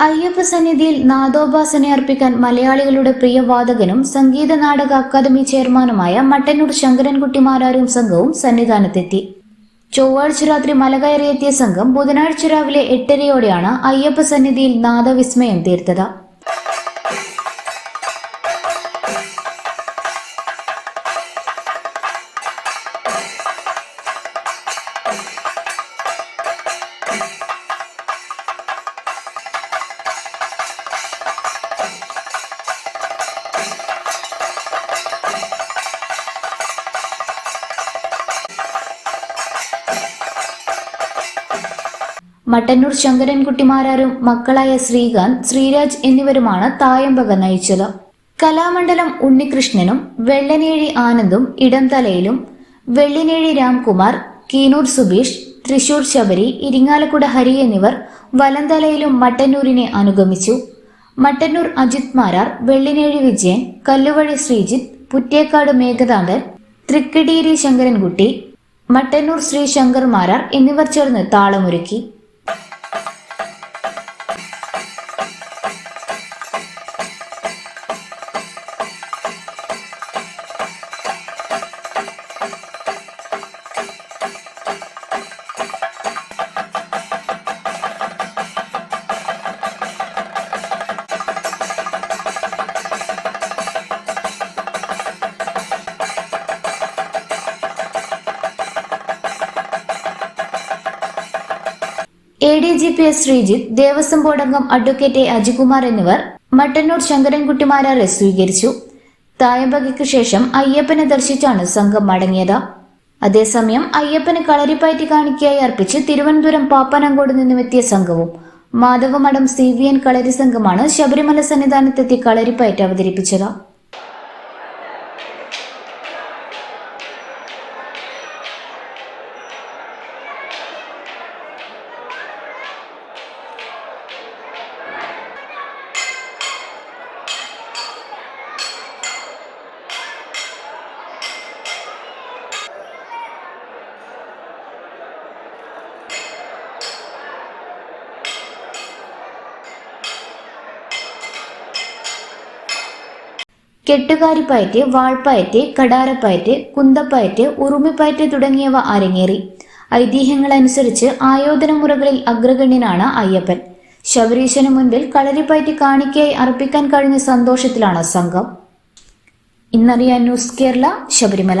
അയ്യപ്പ സന്നിധിയിൽ നാദോപാസന അർപ്പിക്കാൻ മലയാളികളുടെ പ്രിയ വാദകനും സംഗീത നാടക അക്കാദമി ചെയർമാനുമായ മട്ടന്നൂർ ശങ്കരൻകുട്ടി മാരാരും സംഘവും സന്നിധാനത്തെത്തി. ചൊവ്വാഴ്ച രാത്രി മലകയറിയെത്തിയ സംഘം ബുധനാഴ്ച രാവിലെ എട്ടരയോടെയാണ് അയ്യപ്പ സന്നിധിയിൽ നാദവിസ്മയം തീർത്തത്. മട്ടന്നൂർ ശങ്കരൻകുട്ടിമാരാരും മക്കളായ ശ്രീകാന്ത് ശ്രീരാജ് എന്നിവരുമാണ് തായമ്പക നയിച്ചത്. കലാമണ്ഡലം ഉണ്ണികൃഷ്ണനും വെള്ളനേഴി ആനന്ദും ഇടംതലയിലും വെള്ളിനേഴി രാംകുമാർ കീനൂർ സുബീഷ് തൃശൂർ ശബരി ഇരിങ്ങാലക്കുട ഹരി എന്നിവർ വലന്തലയിലും മട്ടന്നൂരിനെ അനുഗമിച്ചു. മട്ടന്നൂർ അജിത് മാരാർ വെള്ളിനേഴി വിജയൻ കല്ലുവഴി ശ്രീജിത്ത് പുറ്റേക്കാട് മേഘതാണ്ടൻ തൃക്കടീരി ശങ്കരൻകുട്ടി മട്ടന്നൂർ ശ്രീ ശങ്കർ മാരാർ എന്നിവർ ചേർന്ന് താളമൊരുക്കി. A D G P S Sreejith Devaswom board അംഗം അഡ്വക്കേറ്റ് എ അജികുമാർ എന്നിവർ മട്ടന്നൂർ ശങ്കരൻകുട്ടിമാരാറെ സ്വീകരിച്ചു. തായമ്പകയ്ക്ക് ശേഷം അയ്യപ്പനെ ദർശിച്ചാണ് സംഘം മടങ്ങിയത്. അതേസമയം അയ്യപ്പന് കളരിപ്പയറ്റി കാണിക്കയായി അർപ്പിച്ച് തിരുവനന്തപുരം പാപ്പനങ്കോട് നിന്നുമെത്തിയ സംഘവും Madhavamadom C V N Kalari സംഘമാണ് ശബരിമല സന്നിധാനത്തെത്തി കളരിപ്പയറ്റ് അവതരിപ്പിച്ചത്. കെട്ടുകാരിപ്പയറ്റ് വാൾപ്പയറ്റ് കടാരപ്പയറ്റ് കുന്തപ്പയറ്റ് ഉറുമിപ്പയറ്റ് തുടങ്ങിയവ അരങ്ങേറി. ഐതിഹ്യങ്ങളനുസരിച്ച് ആയോധന മുറകളിൽ അഗ്രഗണ്യനാണ് അയ്യപ്പൻ. ശബരീശന് മുൻപിൽ കളരിപ്പയറ്റ് കാണിക്കയായി അർപ്പിക്കാൻ കഴിഞ്ഞ സന്തോഷത്തിലാണ് സംഘം. ഇന്നറിയാൻ ന്യൂസ് കേരള ശബരിമല.